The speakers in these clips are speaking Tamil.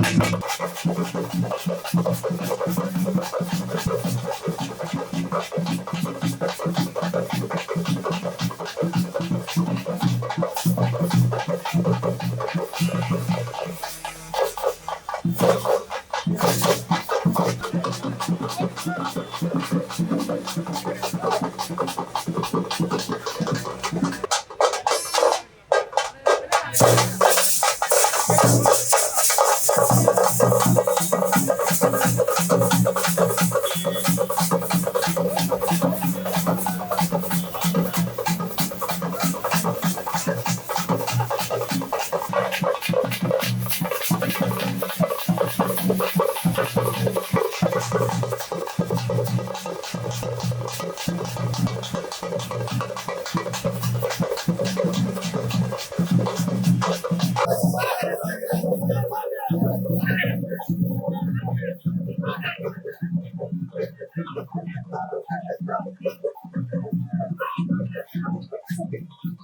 Thank you.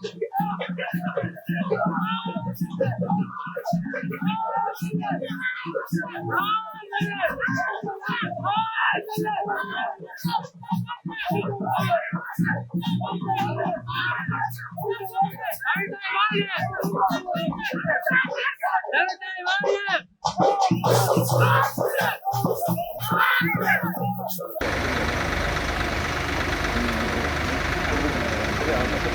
やめてま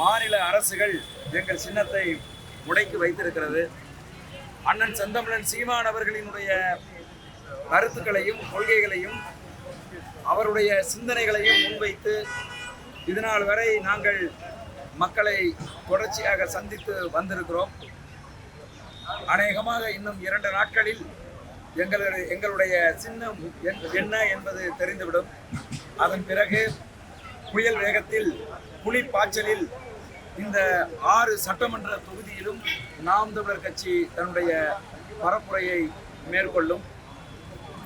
மாநில அரசுகள் எங்கள் சின்னத்தை முடக்கி வைத்திருக்கிறது. அண்ணன் செந்தமிழன் சீமான் அவர்களினுடைய கருத்துக்களையும் கொள்கைகளையும் அவருடைய சிந்தனைகளையும் முன்வைத்து இதனால் வரை நாங்கள் மக்களை தொடர்ச்சியாக சந்தித்து வந்திருக்கிறோம். அநேகமாக இன்னும் இரண்டு நாட்களில் எங்களுடைய எங்களுடைய சின்னம் என்- என்ன என்பது தெரிந்துவிடும். அதன் பிறகு புயல் வேகத்தில் புலி பாய்ச்சலில் இந்த ஆறு சட்டமன்ற தொகுதியிலும் நாம் தமிழர் கட்சி தன்னுடைய பரப்புரையை மேற்கொள்ளும்.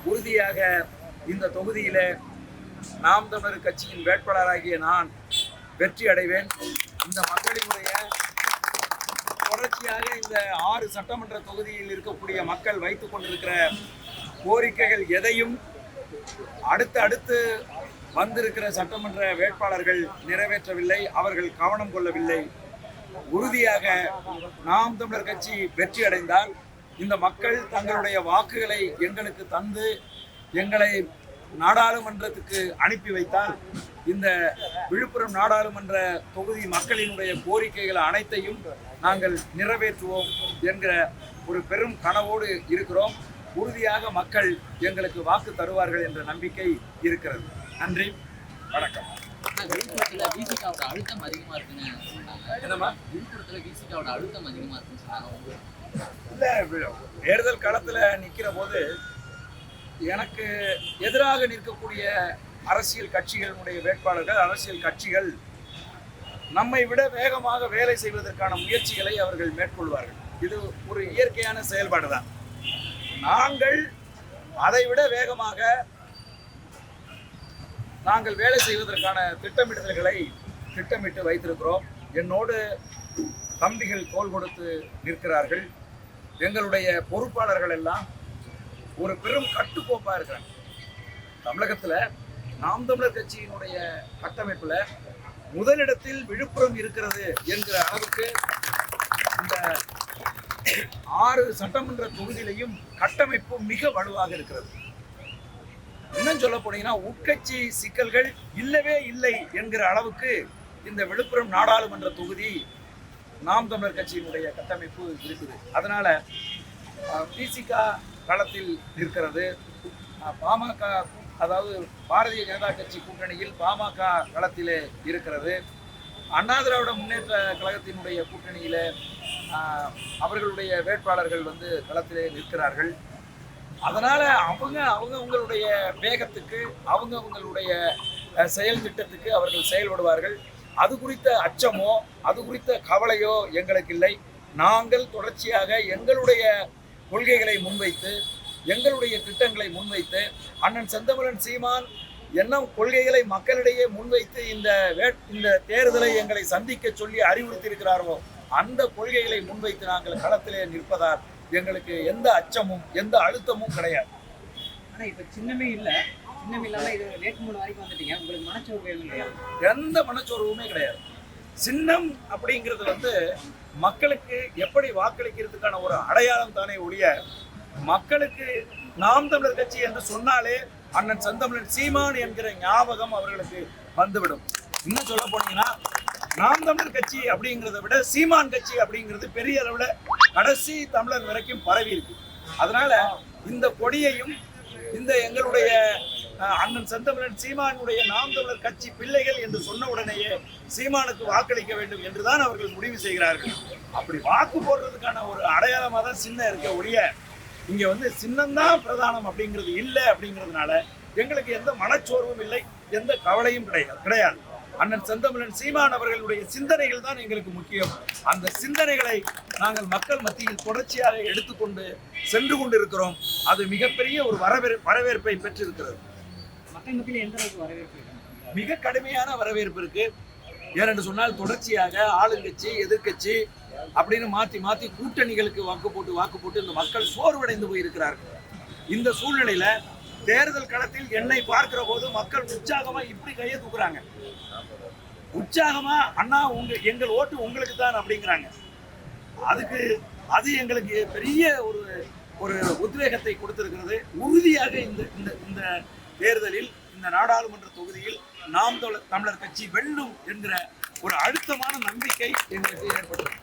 உறுதியாக இந்த தொகுதியில் நாம் தமிழர் கட்சியின் வேட்பாளராகிய நான் வெற்றி அடைவேன். இந்த மக்களினுடைய தொடர்ச்சியாக இந்த ஆறு சட்டமன்ற தொகுதியில் இருக்கக்கூடிய மக்கள் வைத்துக் கொண்டிருக்கிற கோரிக்கைகள் எதையும் அடுத்து அடுத்து வந்திருக்கிற சட்டமன்ற வேட்பாளர்கள் நிறைவேற்றவில்லை அவர்கள் கவனம் கொள்ளவில்லை. உறுதியாக நாம் தமிழர் கட்சி வெற்றி அடைந்தால் இந்த மக்கள் தங்களுடைய வாக்குகளை எங்களுக்கு தந்து எங்களை நாடாளுமன்றத்துக்கு அனுப்பி வைத்தால் இந்த விழுப்புரம் நாடாளுமன்ற தொகுதி மக்களினுடைய கோரிக்கைகள் அனைத்தையும் நாங்கள் நிறைவேற்றுவோம் என்கிற ஒரு பெரும் கனவோடு இருக்கிறோம். உறுதியாக மக்கள் எங்களுக்கு வாக்கு தருவார்கள் என்ற நம்பிக்கை இருக்கிறது. நன்றி. வணக்கம். ஆனா விழுப்புரத்துல விசிகாவோட அழுத்தம் அதிகமா இருக்குன்னு தேர்தல் களத்தில் நிற்கிற போது எனக்கு எதிராக நிற்கக்கூடிய அரசியல் கட்சிகளுடைய வேட்பாளர்கள் அரசியல் கட்சிகள் நம்மை விட வேகமாக வேலை செய்வதற்கான முயற்சிகளை அவர்கள் மேற்கொள்வார்கள். இது ஒரு இயற்கையான செயல்பாடு தான் நாங்கள் அதை விட வேகமாக நாங்கள் வேலை செய்வதற்கான திட்டமிடுதல்களை திட்டமிட்டு வைத்திருக்கிறோம். என்னோடு தம்பிகள் தோள் கொடுத்து நிற்கிறார்கள். எங்களுடைய பொறுப்பாளர்கள் எல்லாம் ஒரு பெரும் கட்டுக்கோப்பா இருக்கிறாங்க. தமிழகத்துல நாம் தமிழர் கட்சியினுடைய கட்டமைப்புல முதலிடத்தில் விழுப்புரம் இருக்கிறது என்கிற அளவுக்கு இந்த ஆறு சட்டமன்ற தொகுதியிலையும் கட்டமைப்பு மிக வலுவாக இருக்கிறது. இன்னும் சொல்ல போனீங்கன்னா உட்கட்சி சிக்கல்கள் இல்லவே இல்லை என்கிற அளவுக்கு இந்த விழுப்புரம் நாடாளுமன்ற தொகுதி நாம் தமிழர் கட்சியினுடைய கட்டமைப்பு இருக்குது. அதனால பிசிகா களத்தில் நிற்கிறது. பாமக அதாவது பாரதிய ஜனதா கட்சி கூட்டணியில் பாமக களத்திலே இருக்கிறது. அண்ணா திராவிட முன்னேற்ற கழகத்தினுடைய கூட்டணியில் அவர்களுடைய வேட்பாளர்கள் வந்து களத்திலே நிற்கிறார்கள். அதனால் அவங்க அவங்க அவங்களுடைய வேகத்துக்கு அவங்க அவங்களுடைய செயல் திட்டத்துக்கு அவர்கள் செயல்படுவார்கள். அது குறித்த அச்சமோ அது குறித்த கவலையோ எங்களுக்கு இல்லை. நாங்கள் தொடர்ச்சியாக எங்களுடைய கொள்கைகளை முன்வைத்து எங்களுடைய திட்டங்களை முன்வைத்து அண்ணன் செந்தமிழன் சீமான் என்ன கொள்கைகளை மக்களிடையே முன்வைத்து இந்த வேட் இந்த தேர்தலை எங்களை சந்திக்க சொல்லி அறிவுறுத்தியிருக்கிறார்களோ அந்த கொள்கைகளை முன்வைத்து நாங்கள் களத்திலே நிற்பதால் எங்களுக்கு எந்த அச்சமும் எந்த அழுத்தமும் கிடையாது. ஆனா இப்ப சின்னமே இல்ல. சின்னம் இல்லாம இது வேட்புமனு வரைக்கும் வந்துட்டீங்க. உங்களுக்கு மனச்சோர்வு எதுவும் இல்லையா? எந்த மனச்சோர்வுமே கிடையாது. சின்னம் அப்படிங்கிறது வந்து மக்களுக்கு எப்படி வாக்களிக்கிறதுக்கான ஒரு அடையாளம் தானே ஒழிய மக்களுக்கு நாம் தமிழர் கட்சி என்று சொன்னாலே அண்ணன் செந்தமிழன் சீமான் என்கிற ஞாபகம் அவர்களுக்கு வந்துவிடும். இன்னும் சொல்ல போனீங்கன்னா நாம் தமிழர் கட்சி அப்படிங்கிறத விட சீமான் கட்சி அப்படிங்கிறது பெரிய அளவுல கடைசி தமிழர் வரைக்கும் பரவி இருக்கு. அதனால இந்த கொடியையும் இந்த எங்களுடைய அண்ணன் செந்தமிழன் சீமானுடைய நாம் தமிழர் கட்சி பிள்ளைகள் என்று சொன்ன உடனேயே சீமானுக்கு வாக்களிக்க வேண்டும் என்றுதான் அவர்கள் முடிவு செய்கிறார்கள். அப்படி வாக்கு போடுறதுக்கான ஒரு அடையாளமாக தான் சின்னம் இருக்க ஒழிய இங்க வந்து சின்னம்தான் பிரதானம் அப்படிங்கிறது இல்லை அப்படிங்கிறதுனால எங்களுக்கு எந்த மனச்சோர்வும் இல்லை எந்த கவலையும் கிடையாது கிடையாது. அண்ணன் செந்தமிழன் சீமான் அவர்களுடைய சிந்தனைகள் தான் எங்களுக்கு முக்கியம். அந்த சிந்தனைகளை நாங்கள் மக்கள் மத்தியில் தொடர்ச்சியாக எடுத்துக்கொண்டு சென்று கொண்டிருக்கிறோம். அது மிகப்பெரிய ஒரு வரவேற்பை பெற்றிருக்கிறது. மக்கள் எந்த அளவுக்கு வரவேற்பு மிக கடுமையான வரவேற்பு இருக்கு. ஏனென்று சொன்னால் தொடர்ச்சியாக ஆளுங்கட்சி எதிர்கட்சி அப்படின்னு மாத்தி மாத்தி கூட்டணிகளுக்கு வாக்கு போட்டு வாக்கு போட்டு இந்த மக்கள் சோர்வடைந்து போயிருக்கிறார்கள். இந்த சூழ்நிலையில தேர்தல் களத்தில் என்னை பார்க்கிற போது மக்கள் உற்சாகமா இப்படி கையை தூக்குறாங்க. உற்சாகமா அண்ணா உங்க எங்கள் ஓட்டு உங்களுக்கு தான் அப்படிங்கிறாங்க. அதுக்கு அது எங்களுக்கு பெரிய ஒரு ஒரு உத்வேகத்தை கொடுத்திருக்கிறது. உறுதியாக இந்த இந்த இந்த தேர்தலில் இந்த நாடாளுமன்ற தொகுதியில் நாம் தமிழர் தமிழர் கட்சி வெல்லும் என்கிற ஒரு அழுத்தமான நம்பிக்கை எங்களுக்கு ஏற்பட்டது.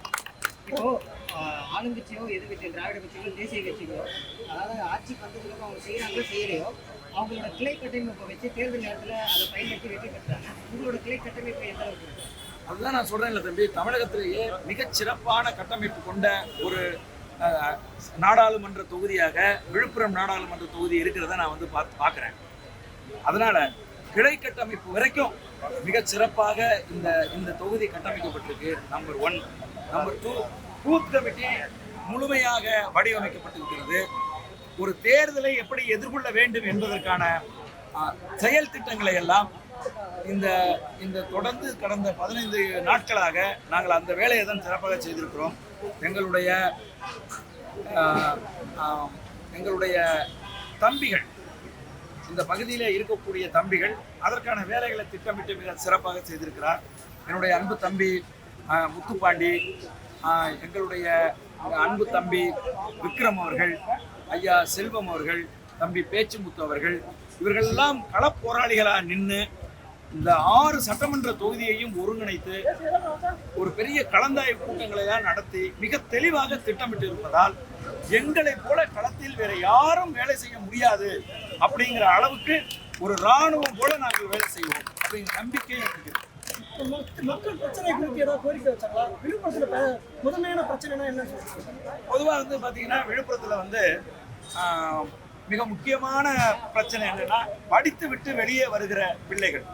இப்போ ஆளுங்கட்சியோ எதிர்கட்சியோ திராவிட கட்சிகளோ தேசிய கட்சிகளோ அதாவது ஆட்சி பண்றதுக்கு அவங்க செய்யறாங்களோ செய்யலையோ அவங்களோட கிளை கட்டமைப்பை வச்சு தேர்தல் நேரத்துல அதை பயன்படுத்தி வெற்றி பெற்றாங்க. உங்களோட கிளை கட்டமைப்பு எந்த அளவுக்கு இருக்கு? அதுதான் நான் சொல்றேன்ல தம்பி தமிழகத்திலேயே மிகச் சிறப்பான கட்டமைப்பு கொண்ட ஒரு நாடாளுமன்ற தொகுதியாக விழுப்புரம் நாடாளுமன்ற தொகுதி இருக்கிறத நான் வந்து பார்த்து பார்க்குறேன். அதனால கிளை கட்டமைப்பு வரைக்கும் மிக சிறப்பாக இந்த இந்த தொகுதி கட்டமைக்கப்பட்டிருக்கு. Number one number two booth committee முழுமையாக வடிவமைக்கப்பட்டிருக்கிறது. ஒரு தேர்தலை எப்படி எதிர்கொள்ள வேண்டும் என்பதற்கான செயல் திட்டங்களை எல்லாம் இந்த இந்த தொடர்ந்து கடந்த பதினைந்து நாட்களாக நாங்கள் அந்த வேலையை தான் சிறப்பாக செய்திருக்கிறோம். எங்களுடைய எங்களுடைய தம்பிகள் இந்த பகுதியில் இருக்கக்கூடிய தம்பிகள் அதற்கான வேலைகளை திட்டமிட்டு மிக சிறப்பாக செய்திருக்கிறார். என்னுடைய அன்பு தம்பி முத்துப்பாண்டி எங்களுடைய அன்பு தம்பி விக்ரம் அவர்கள் ஐயா செல்வம் அவர்கள் தம்பி பேச்சுமுத்து அவர்கள் இவர்கள் எல்லாம் களப்போராளிகளாக நின்று இந்த ஆறு சட்டமன்ற தொகுதியையும் ஒருங்கிணைத்து ஒரு பெரிய கலந்தாய்வு கூட்டங்களை தான் நடத்தி மிக தெளிவாக திட்டமிட்டு இருப்பதால் எங்களை போல களத்தில் வேற யாரும் வேலை செய்ய முடியாது. அப்படிங்கிற அளவுக்கு ஒரு ராணுவம் போல நாங்கள் வேலை செய்வோம். அப்படிங்கிற நம்பிக்கை எனக்கு மக்கள் பிரச்சனை குறித்து ஏதாவது கோரிக்கை வச்சாங்களா? விழுப்புரத்துல முதன்மையான பிரச்சனைனா என்ன பொதுவாக வந்து பார்த்தீங்கன்னா விழுப்புரத்தில் வந்து மிக முக்கியமான பிரச்சனை என்னன்னா படித்து விட்டு வெளியே வருகிற பிள்ளைகள்.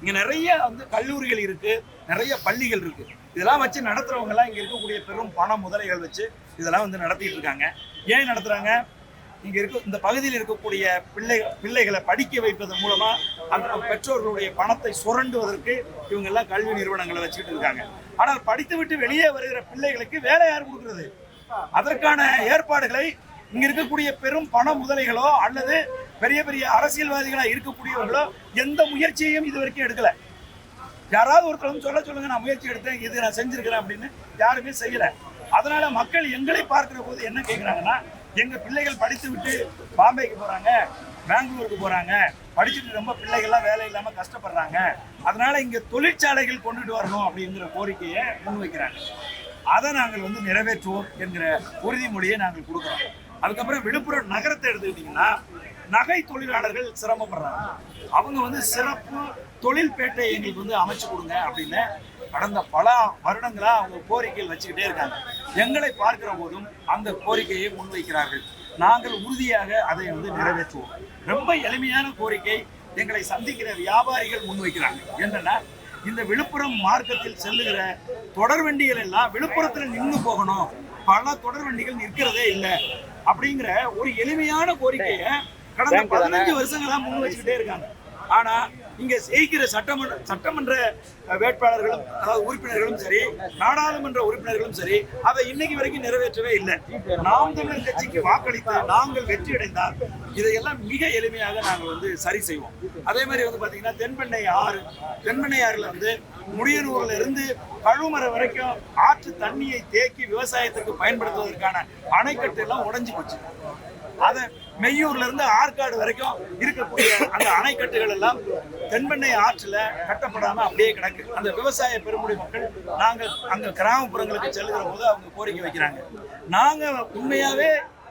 இங்க நிறைய வந்து கல்லூரிகள் இருக்கு நிறைய பள்ளிகள் இருக்கு. இதெல்லாம் வச்சு நடத்துறவங்க எல்லாம் இங்க இருக்கக்கூடிய பெரும் பண முதலைகள் வச்சு இதெல்லாம் வந்து நடத்திட்டு இருக்காங்க. ஏன் நடத்துறாங்க? இங்க இருக்க இந்த பகுதியில் இருக்கக்கூடிய பிள்ளை பிள்ளைகளை படிக்க வைப்பதன் மூலமா அந்த பெற்றோர்களுடைய பணத்தை சுரண்டுவதற்கு இவங்க எல்லாம் கல்வி நிறுவனங்களை வச்சுக்கிட்டு இருக்காங்க. ஆனால் படித்து விட்டு வெளியே வருகிற பிள்ளைகளுக்கு வேலை யார் கொடுக்கிறது? அதற்கான ஏற்பாடுகளை இங்க இருக்கக்கூடிய பெரும் பண முதலைகளோ அல்லது பெரிய பெரிய அரசியல்வாதிகளா இருக்கக்கூடியவர்களோ எந்த முயற்சியையும் இது வரைக்கும் எடுக்கல. யாராவது ஒருத்தரும் சொல்ல சொல்லுங்க நான் முயற்சி எடுத்தேன் இது நான் செஞ்சிருக்கிறேன் அப்படின்னு யாருமே செய்யல. அதனால மக்கள் எங்களை பார்க்கிற போது என்ன கேட்கிறாங்கன்னா எங்க பிள்ளைகள் படித்து விட்டு பாம்பேக்கு போறாங்க பெங்களூருக்கு போறாங்க படிச்சுட்டு ரொம்ப பிள்ளைகள்லாம் வேலை இல்லாம கஷ்டப்படுறாங்க. அதனால இங்க தொழிற்சாலைகள் கொண்டுட்டு வரணும் அப்படிங்கிற கோரிக்கையை முன்வைக்கிறாங்க. அதை நாங்கள் வந்து நிறைவேற்றுவோம் என்கிற உறுதிமொழியை நாங்கள் கொடுக்குறோம். அதுக்கப்புறம் விழுப்புரம் நகரத்தை எடுத்துக்கிட்டிங்கன்னா நகை தொழிலாளர்கள் சிரமப்படுறாங்க. அவங்க வந்து சிறப்பு தொழில்பேட்டை எங்களுக்கு வந்து அமைச்சு கொடுங்க அப்படின்னு கடந்த பல வருடங்களா அவங்க கோரிக்கைகள் வச்சுக்கிட்டே இருக்காங்க. எங்களை பார்க்கிற போதும் அந்த கோரிக்கையை முன்வைக்கிறார்கள். நாங்கள் உறுதியாக அதை வந்து நிறைவேற்றுவோம். ரொம்ப எளிமையான கோரிக்கை எங்களை சந்திக்கிற வியாபாரிகள் முன்வைக்கிறாங்க. என்னன்னா இந்த விழுப்புரம் மார்க்கத்தில் செல்லுகிற தொடர் வண்டிகள் எல்லாம் விழுப்புரத்தில் நின்று போகணும். பல தொடர் வண்டிகள் நிற்கிறதே இல்லை. அப்படிங்கிற ஒரு எளிமையான கோரிக்கையை கடந்த பதினஞ்சு வருஷங்களா முன் வச்சுக்கிட்டே இருக்காங்க. ஆனா இங்க ஜெயிக்கிற சட்டமன்ற சட்டமன்ற வேட்பாளர்களும் அதாவது உறுப்பினர்களும் சரி நாடாளுமன்ற உறுப்பினர்களும் சரி அதை இன்னைக்கு வரைக்கும் நிறைவேற்றவே இல்லை. நாம் தமிழர் கட்சிக்கு வாக்களித்து நாங்கள் வெற்றி அடைந்தால் இதையெல்லாம் மிக எளிமையாக நாங்கள் வந்து சரி செய்வோம். அதே மாதிரி வந்து பாத்தீங்கன்னா தென்பெண்ணை ஆறு தென்பெண்ணை ஆறுல வந்து முடியனூர்ல இருந்து கழுமரை வரைக்கும் ஆற்று தண்ணியை தேக்கி விவசாயத்துக்கு பயன்படுத்துவதற்கான அணைக்கட்டு எல்லாம் உடைஞ்சு போச்சு. அதை மெய்யூர்ல இருந்து ஆற்காடு வரைக்கும் இருக்கக்கூடிய அந்த அணைக்கட்டுகள் எல்லாம் தென்பெண்ணை ஆற்றுல கட்டப்படாம அப்படியே கிடக்கு. அந்த விவசாய பெருமுடி மக்கள் நாங்கள் அங்க கிராமப்புறங்களுக்கு செல்லுகிற போது அவங்க கோரிக்கை வைக்கிறாங்க. நாங்க உண்மையாவே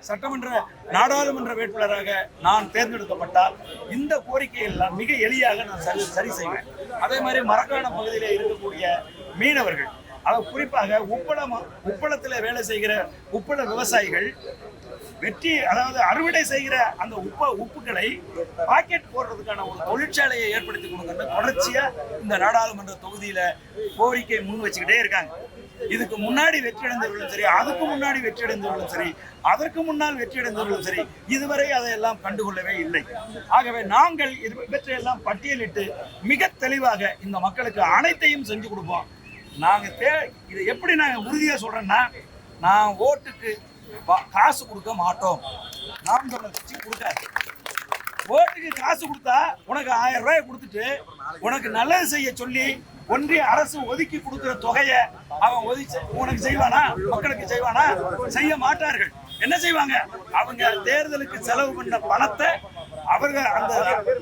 சட்டமன்ற நாடாளுமன்ற வேட்பாளராக நான் தேர்ந்தெடுக்கப்பட்டால் இந்த கோரிக்கை எல்லாம் மிக எளியாக நான் சரி சரி செய்வேன். அதே மாதிரி மரக்காண பகுதியில் இருக்கக்கூடிய மீனவர்கள் அதாவது குறிப்பாக உப்பளம் உப்பளத்தில் வேலை செய்கிற உப்பள விவசாயிகள் வெற்றி அதாவது அறுவடை செய்கிற அந்த உப்ப உப்புகளை பாக்கெட் போடுறதுக்கான ஒரு தொழிற்சாலையை ஏற்படுத்தி கொடுங்கன்னு தொடர்ச்சியா இந்த நாடாளுமன்ற தொகுதியில கோரிக்கை முன் வச்சுக்கிட்டே இருக்காங்க. இதுக்கு முன்னாடி வெற்றியடைந்தவர்களும் சரி அதுக்கு முன்னாடி வெற்றியடைந்தவர்களும் சரி அதற்கு முன்னால் வெற்றியடைந்தவர்களும் சரி இதுவரை அதையெல்லாம் கண்டுகொள்ளவே இல்லை. ஆகவே நாங்கள் இது இவற்றையெல்லாம் பட்டியலிட்டு மிக தெளிவாக இந்த மக்களுக்கு அனைத்தையும் செஞ்சு கொடுப்போம். நாங்கள் தே இதை எப்படி நாங்கள் உறுதியாக சொல்கிறேன்னா நான் ஓட்டுக்கு காசு கொடுக்க மாட்டோம். நாம் தமிழர் கட்சி கொடுக்காது ஓட்டுக்கு காசு கொடுத்தா உனக்கு ஆயிரம் ரூபாய் கொடுத்துட்டு உனக்கு நல்லது செய்ய சொல்லி ஒன்றிய அரசு ஒதுக்கி கொடுக்கிற தொகையை அவன் ஒதுக்கி உனக்கு செய்வானா? மக்களுக்கு செய்வானா? செய்ய மாட்டார்கள். என்ன செய்வாங்க? அவங்க தேர்தலுக்கு செலவு பண்ண பணத்தை அவர்கள் அந்த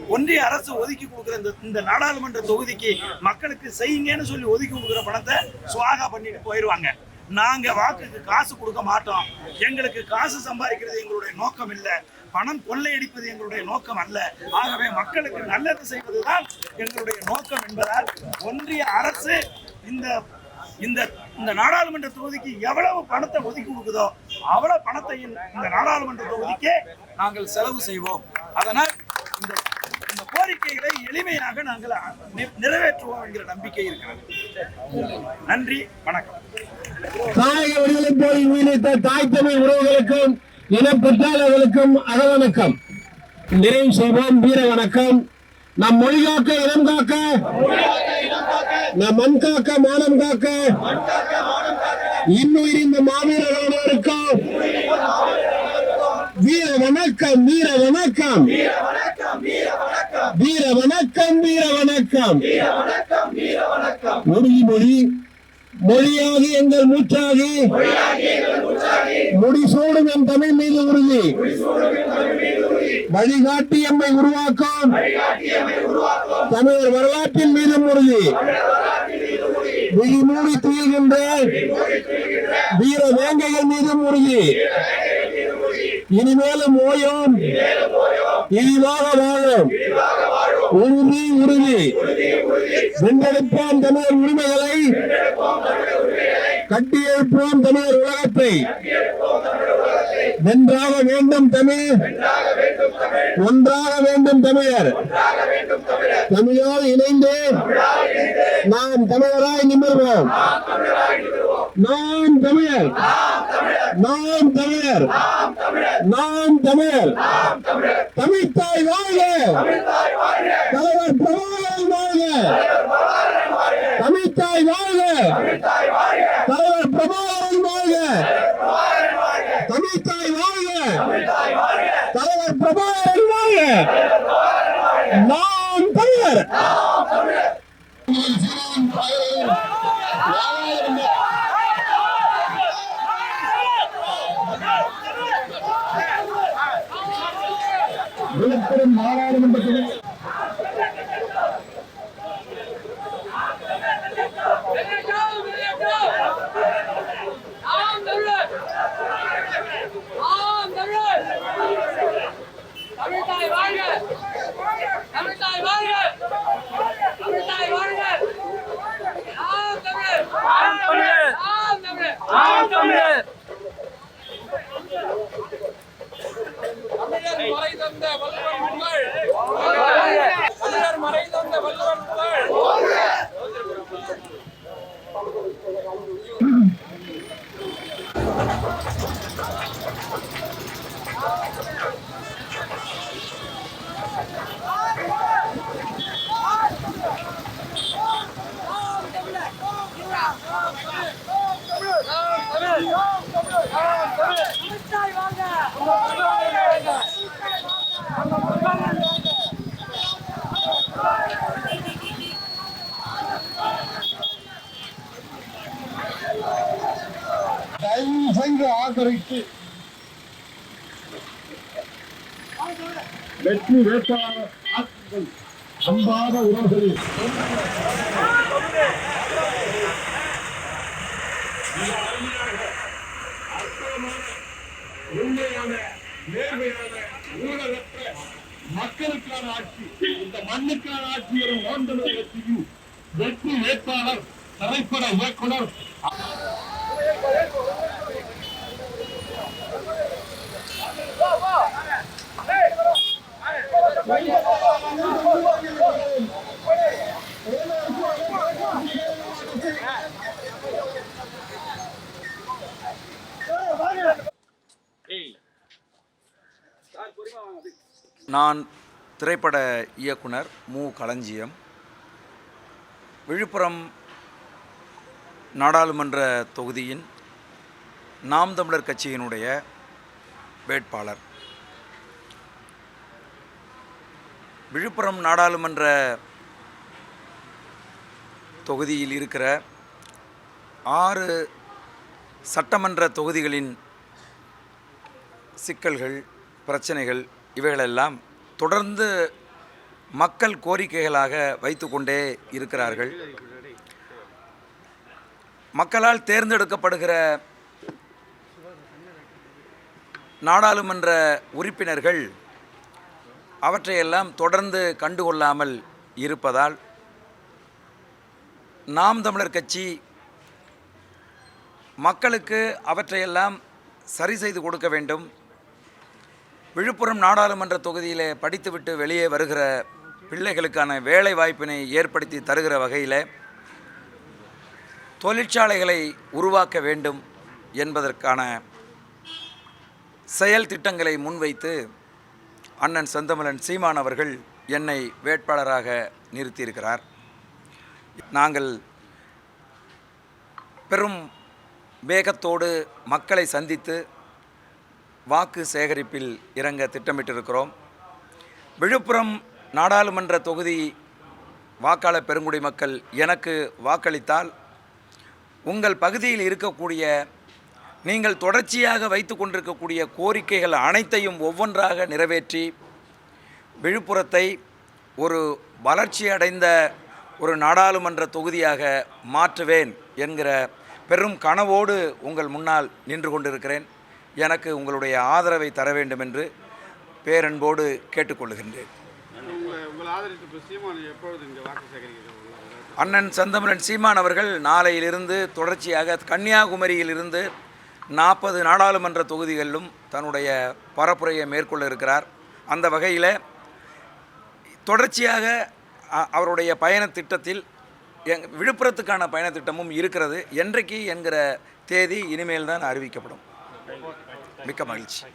ஒன்றிய அரசு ஒதுக்கி கொடுக்குற இந்த இந்த நாடாளுமன்ற தொகுதிக்கு மக்களுக்கு செய்யுங்கன்னு சொல்லி ஒதுக்கி கொடுக்குற பணத்தை சுவாகா பண்ணிட்டு போயிடுவாங்க நாங்க வாக்குக்கு காசு கொடுக்க மாட்டோம். எங்களுக்கு காசு சம்பாதிக்கிறது எங்களுடைய நோக்கம் இல்லை. பணம் கொள்ளையடிப்பது எங்களுடைய நோக்கம் அல்ல. ஆகவே மக்களுக்கு நல்லது செய்வதுதான் எங்களுடைய நோக்கம் என்பதால் ஒன்றிய அரசு இந்த இந்த இந்த நாடாளுமன்ற தொகுதிக்கு எவ்வளவு பணத்தை ஒதுக்கி கொடுக்குதோ அவ்வளவு பணத்தையும் இந்த நாடாளுமன்ற தொகுதிக்கே நாங்கள் செலவு செய்வோம். அதனால் இந்த இந்த கோரிக்கைகளை எளிமையாக நாங்கள் நிறைவேற்றுவோம் என்கிற நம்பிக்கை இருக்கிறது. நன்றி வணக்கம். போய் உயிரிழந்த தாய் தமிழ் உறவுகளுக்கும் இனப்பற்றாளர்களுக்கும் அகவணக்கம் நிறைவு செய்வோம். வீர வணக்கம். நம் மொழி காக்க இனம் காக்க. நம் மண் காக்க மானம் காக்க. இன்னுயிர் இந்த மாவீரர்களுக்கும் வீர வணக்கம் வீர வணக்கம். வீர வணக்கம் வீர வணக்கம். உறுதிமொழி மொழியாகி எங்கள் மூச்சாகி முடிசூடும் என் தமிழ் மீது உறுதி. வழிகாட்டி எம்மை உருவாக்கும். தமிழர் வரலாற்றின் மீதும் உறுதி. விழிமூடி துயில்கின்ற வீர வேங்கைகள் மீதும் உறுதி. இனிமேலும் ஓயும். இழிவாக வாழும். உறுதி உறுதி. வென்றெடுப்போம் தமிழர் உரிமைகளை. கட்டியெழுப்புவோம் தமிழர் உலகத்தை. வென்றாக வேண்டும் தமிழ். ஒன்றாக வேண்டும் தமிழர். தமிழோடு இணைந்து நாம் தமிழராய் நிமிர்வோம். நாம் தமிழர். நாம் தமிழர். நாம் தமிழர். தமிழ்த்தாய் வாழ்க. தலைவர் பிரபாகரன் வாழ்க. தமிழ்த்தாய் வாழ்க! தலைவர் பிரபாகரன் வாழ்க! தமிழ்த்தாய் வாழ்க! தலைவர் பிரபாகரன் வாழ்க! நாம் தமிழர்! விழுப்புரம் ஆம். தமிழர் ஆம் தமிழர் தமிழ்தாய் வாழ்க மறை தந்த வல்லவன் புகழ் தமிழர் மறை தந்த வல்லவன் புகழ் நன்கு ஆதரித்து வெற்றி வேட்பாளர் ஆக்குங்கள். உறவுகளில் உண்மையான நேர்மையான ஊழலற்ற மக்களுக்கான ஆட்சி இந்த மண்ணுக்கான ஆட்சி வரும் மாந்தனர் வெற்றி வேட்பாளர் திரைப்பட இயக்குனர் நான் திரைப்பட இயக்குனர் மு. களஞ்சியம். விழுப்புரம் நாடாளுமன்ற தொகுதியின் நாம் தமிழர் கட்சியினுடைய வேட்பாளர். விழுப்புரம் நாடாளுமன்ற தொகுதியில் இருக்கிற ஆறு சட்டமன்ற தொகுதிகளின் சிக்கல்கள் பிரச்சனைகள் இவைகளெல்லாம் தொடர்ந்து மக்கள் கோரிக்கைகளாக வைத்துக்கொண்டே இருக்கிறார்கள். மக்களால் தேர்ந்தெடுக்கப்படுகிற நாடாளுமன்ற உறுப்பினர்கள் அவற்றையெல்லாம் தொடர்ந்து கண்டுகொள்ளாமல் இருப்பதால் நாம் தமிழர் கட்சி மக்களுக்கு அவற்றையெல்லாம் சரி செய்து கொடுக்க வேண்டும். விழுப்புரம் நாடாளுமன்ற தொகுதியில் படித்துவிட்டு வெளியே வருகிற பிள்ளைகளுக்கான வேலை வாய்ப்பினை ஏற்படுத்தி தருகிற வகையில் தொழிற்சாலைகளை உருவாக்க வேண்டும் என்பதற்கான செயல் திட்டங்களை முன்வைத்து அண்ணன் செந்தமலன் சீமான் அவர்கள் என்னை வேட்பாளராக நிறுத்தியிருக்கிறார். நாங்கள் பெரும் வேகத்தோடு மக்களை சந்தித்து வாக்கு சேகரிப்பில் இறங்க திட்டமிட்டிருக்கிறோம். விழுப்புரம் நாடாளுமன்ற தொகுதி வாக்காளர் பெருங்குடி மக்கள் எனக்கு வாக்களித்தால் உங்கள் பகுதியில் இருக்கக்கூடிய நீங்கள் தொடர்ச்சியாக வைத்து கொண்டிருக்கக்கூடிய கோரிக்கைகள் அனைத்தையும் ஒவ்வொன்றாக நிறைவேற்றி விழுப்புரத்தை ஒரு வளர்ச்சி அடைந்த ஒரு நாடாளுமன்ற தொகுதியாக மாற்றுவேன் என்கிற பெரும் கனவோடு உங்கள் முன்னால் நின்று கொண்டிருக்கிறேன். எனக்கு உங்களுடைய ஆதரவை தர வேண்டும் என்று பேரன்போடு கேட்டுக்கொள்கின்றேன். அண்ணன் செந்தமிழன் சீமான் அவர்கள் நாளையிலிருந்து தொடர்ச்சியாக கன்னியாகுமரியிலிருந்து நாற்பது நாடாளுமன்ற தொகுதிகளிலும் தன்னுடைய பரப்புரையை மேற்கொள்ள இருக்கிறார். அந்த வகையில் தொடர்ச்சியாக அ- அவருடைய பயணத் திட்டத்தில் எங் விழுப்புரத்துக்கான பயணத்திட்டமும் இருக்கிறது. என்றைக்கு என்கிற தேதி இனிமேல் தான் அறிவிக்கப்படும். மிக்க மகிழ்ச்சி.